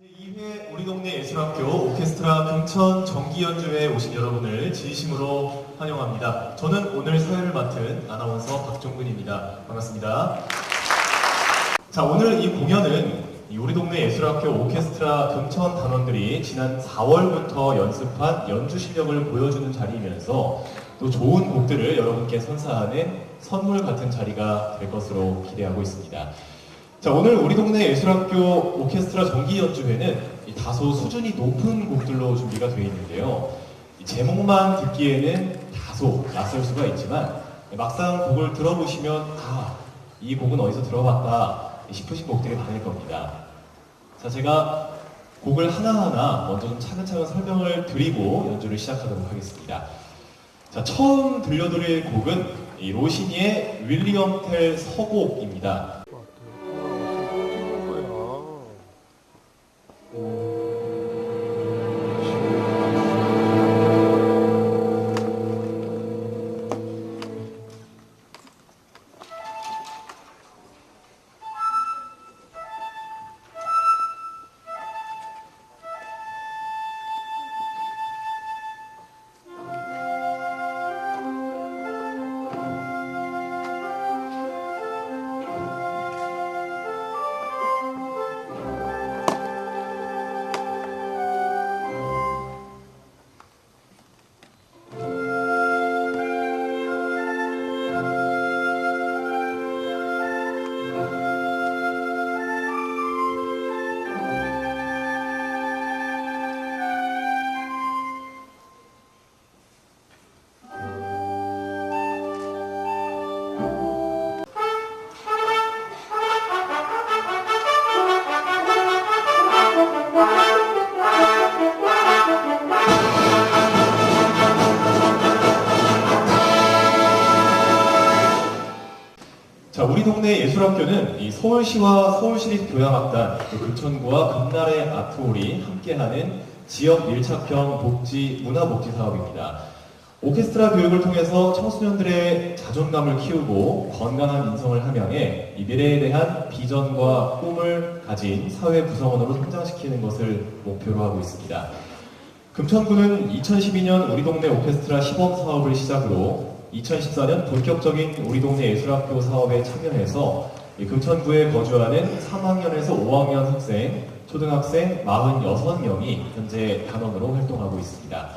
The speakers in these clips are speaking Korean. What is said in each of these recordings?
제2회 우리 동네 예술학교 오케스트라 금천 정기 연주회에 오신 여러분을 진심으로 환영합니다. 저는 오늘 사회를 맡은 아나운서 박종근입니다. 반갑습니다. 자, 오늘 이 공연은 이 우리 동네 예술학교 오케스트라 금천 단원들이 지난 4월부터 연습한 연주 실력을 보여주는 자리이면서 또 좋은 곡들을 여러분께 선사하는 선물 같은 자리가 될 것으로 기대하고 있습니다. 자, 오늘 우리 동네 예술학교 오케스트라 정기 연주회는 이 다소 수준이 높은 곡들로 준비가 되어 있는데요. 이 제목만 듣기에는 다소 낯설 수가 있지만 막상 곡을 들어보시면 아, 이 곡은 어디서 들어봤다 싶으신 곡들이 많을 겁니다. 자, 제가 곡을 하나하나 먼저 좀 차근차근 설명을 드리고 연주를 시작하도록 하겠습니다. 자, 처음 들려드릴 곡은 이 로시니의 윌리엄 텔 서곡입니다. 동네 예술학교는 이 서울시와 서울시립 교향악단, 또 금천구와 금날의 아트홀이 함께하는 지역 밀착형 복지 문화복지 사업입니다. 오케스트라 교육을 통해서 청소년들의 자존감을 키우고 건강한 인성을 함양해 이 미래에 대한 비전과 꿈을 가진 사회 구성원으로 성장시키는 것을 목표로 하고 있습니다. 금천구는 2012년 우리 동네 오케스트라 시범 사업을 시작으로 2014년 본격적인 우리 동네 예술학교 사업에 참여해서 이 금천구에 거주하는 3학년에서 5학년 학생, 초등학생 46명이 현재 단원으로 활동하고 있습니다.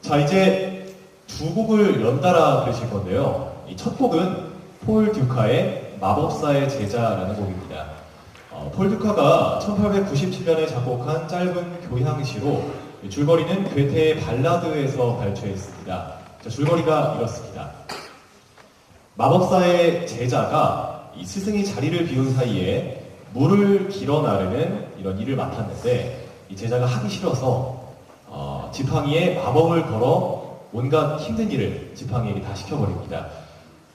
자, 이제 두 곡을 연달아 들으실 건데요. 이첫 곡은 폴 듀카의 마법사의 제자라는 곡입니다. 어, 폴 듀카가 1897년에 작곡한 짧은 교향시로 이 줄거리는 괴테의 발라드에서 발췌했습니다. 자, 줄거리가 이렇습니다. 마법사의 제자가 이 스승이 자리를 비운 사이에 물을 길어 나르는 이런 일을 맡았는데 이 제자가 하기 싫어서 어, 지팡이에 마법을 걸어 온갖 힘든 일을 지팡이에게 다 시켜버립니다.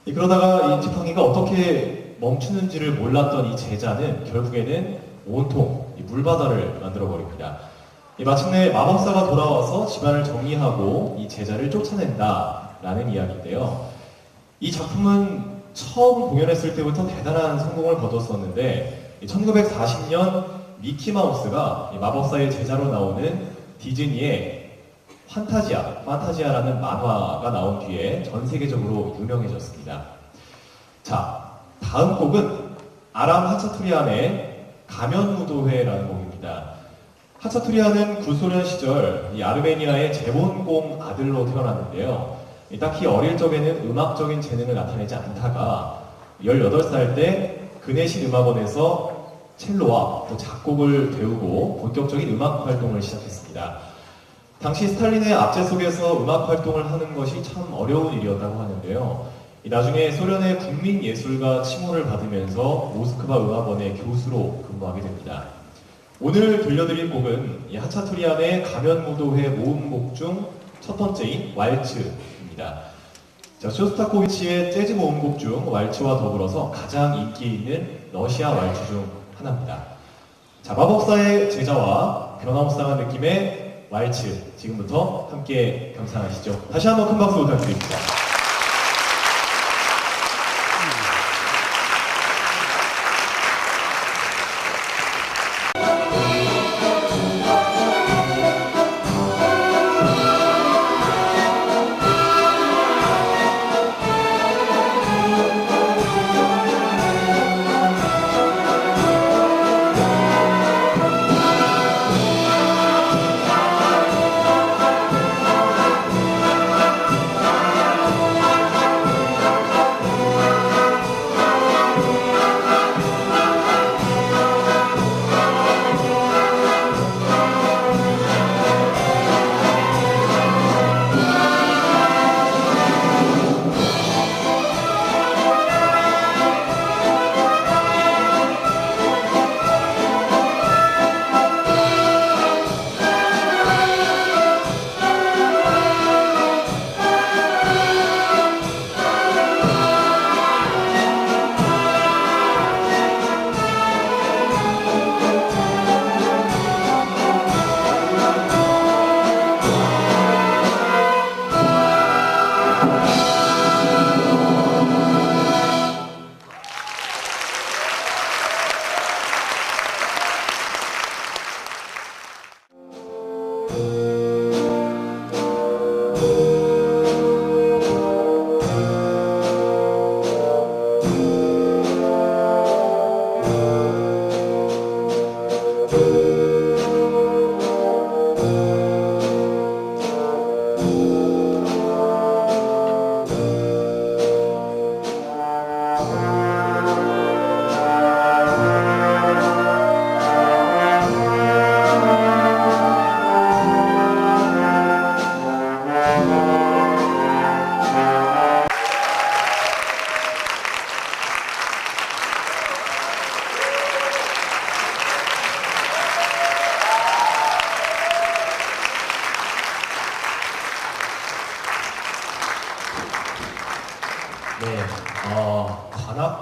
이 그러다가 이 지팡이가 어떻게 멈추는지를 몰랐던 이 제자는 결국에는 온통 이 물바다를 만들어 버립니다. 이 마침내 마법사가 돌아와서 집안을 정리하고 이 제자를 쫓아낸다라는 이야기인데요. 이 작품은 처음 공연했을 때부터 대단한 성공을 거뒀었는데 1940년 미키마우스가 이 마법사의 제자로 나오는 디즈니의 판타지아, 판타지아라는 만화가 나온 뒤에 전 세계적으로 유명해졌습니다. 자, 다음 곡은 아람 하차투리안의 가면무도회라는 곡입니다. 하차투리안은 구소련 시절 이 아르메니아의 재본공 아들로 태어났는데요. 이 딱히 어릴 적에는 음악적인 재능을 나타내지 않다가 18살 때 그네신 음악원에서 첼로와 또 작곡을 배우고 본격적인 음악 활동을 시작했습니다. 당시 스탈린의 압제 속에서 음악 활동을 하는 것이 참 어려운 일이었다고 하는데요. 이 나중에 소련의 국민예술가 칭호를 받으면서 모스크바 음악원의 교수로 근무하게 됩니다. 오늘 들려드릴 곡은 이 하차투리안의 가면무도회 모음곡 중 첫 번째인 왈츠입니다. 자, 쇼스타코비치의 재즈 모음곡 중 왈츠와 더불어서 가장 인기 있는 러시아 왈츠 중 하나입니다. 자, 마법사의 제자와 변화무쌍한 느낌의 왈츠 지금부터 함께 감상하시죠. 다시 한번 큰 박수 부탁드립니다.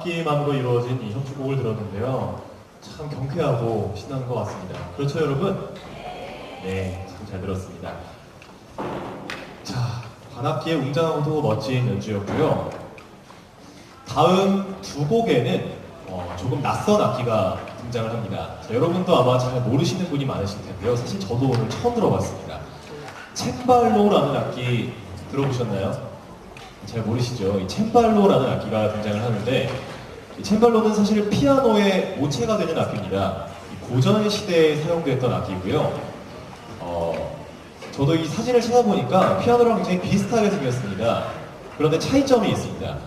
악기만으로 이루어진 이 협주곡을 들었는데요. 참 경쾌하고 신나는 것 같습니다. 그렇죠, 여러분? 네, 참 잘 들었습니다. 자, 관악기의 웅장하고도 멋진 연주였고요. 다음 두 곡에는 어, 조금 낯선 악기가 등장을 합니다. 자, 여러분도 아마 잘 모르시는 분이 많으실 텐데요. 사실 저도 오늘 처음 들어봤습니다. 챔발로라는 악기 들어보셨나요? 잘 모르시죠? 이 챔발로라는 악기가 등장을 하는데 이 챔발로는 사실 피아노의 모체가 되는 악기입니다. 이 고전 시대에 사용됐던 악기고요. 어, 저도 이 사진을 찾아보니까 피아노랑 굉장히 비슷하게 생겼습니다. 그런데 차이점이 있습니다.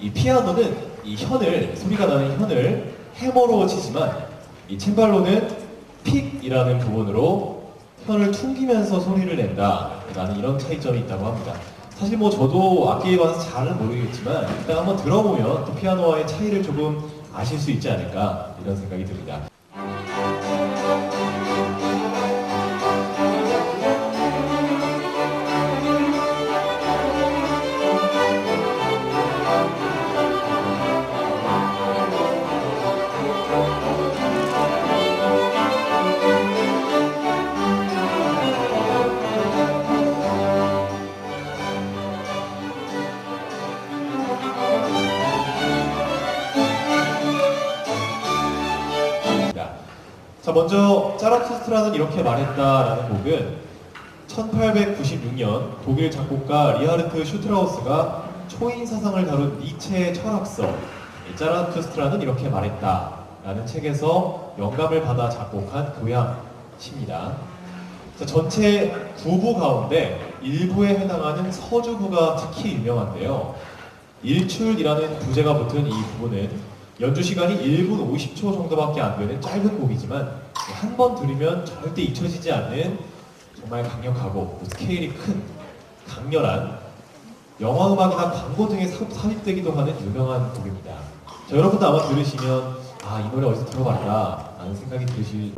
이 피아노는 이 현을 소리가 나는 현을 해머로 치지만 이 챔발로는 픽이라는 부분으로 현을 퉁기면서 소리를 낸다라는 이런 차이점이 있다고 합니다. 사실 뭐 저도 악기에 관해서 잘은 모르겠지만 일단 한번 들어보면 또 피아노와의 차이를 조금 아실 수 있지 않을까 이런 생각이 듭니다. 자, 먼저 짜라투스트라는 이렇게 말했다라는 곡은 1896년 독일 작곡가 리하르트 슈트라우스가 초인 사상을 다룬 니체의 철학서 이 짜라투스트라는 이렇게 말했다라는 책에서 영감을 받아 작곡한 교향시입니다. 자, 전체 9부 가운데 일부에 해당하는 서주부가 특히 유명한데요. 일출이라는 부제가 붙은 이 부분은 연주 시간이 1분 50초 정도밖에 안 되는 짧은 곡이지만 한 번 들으면 절대 잊혀지지 않는 정말 강력하고 또 스케일이 큰 강렬한 영화 음악이나 광고 등에 삽- 삽입되기도 하는 유명한 곡입니다. 자, 여러분도 아마 들으시면 아 이 노래 어디서 들어봤다 라는 생각이 드실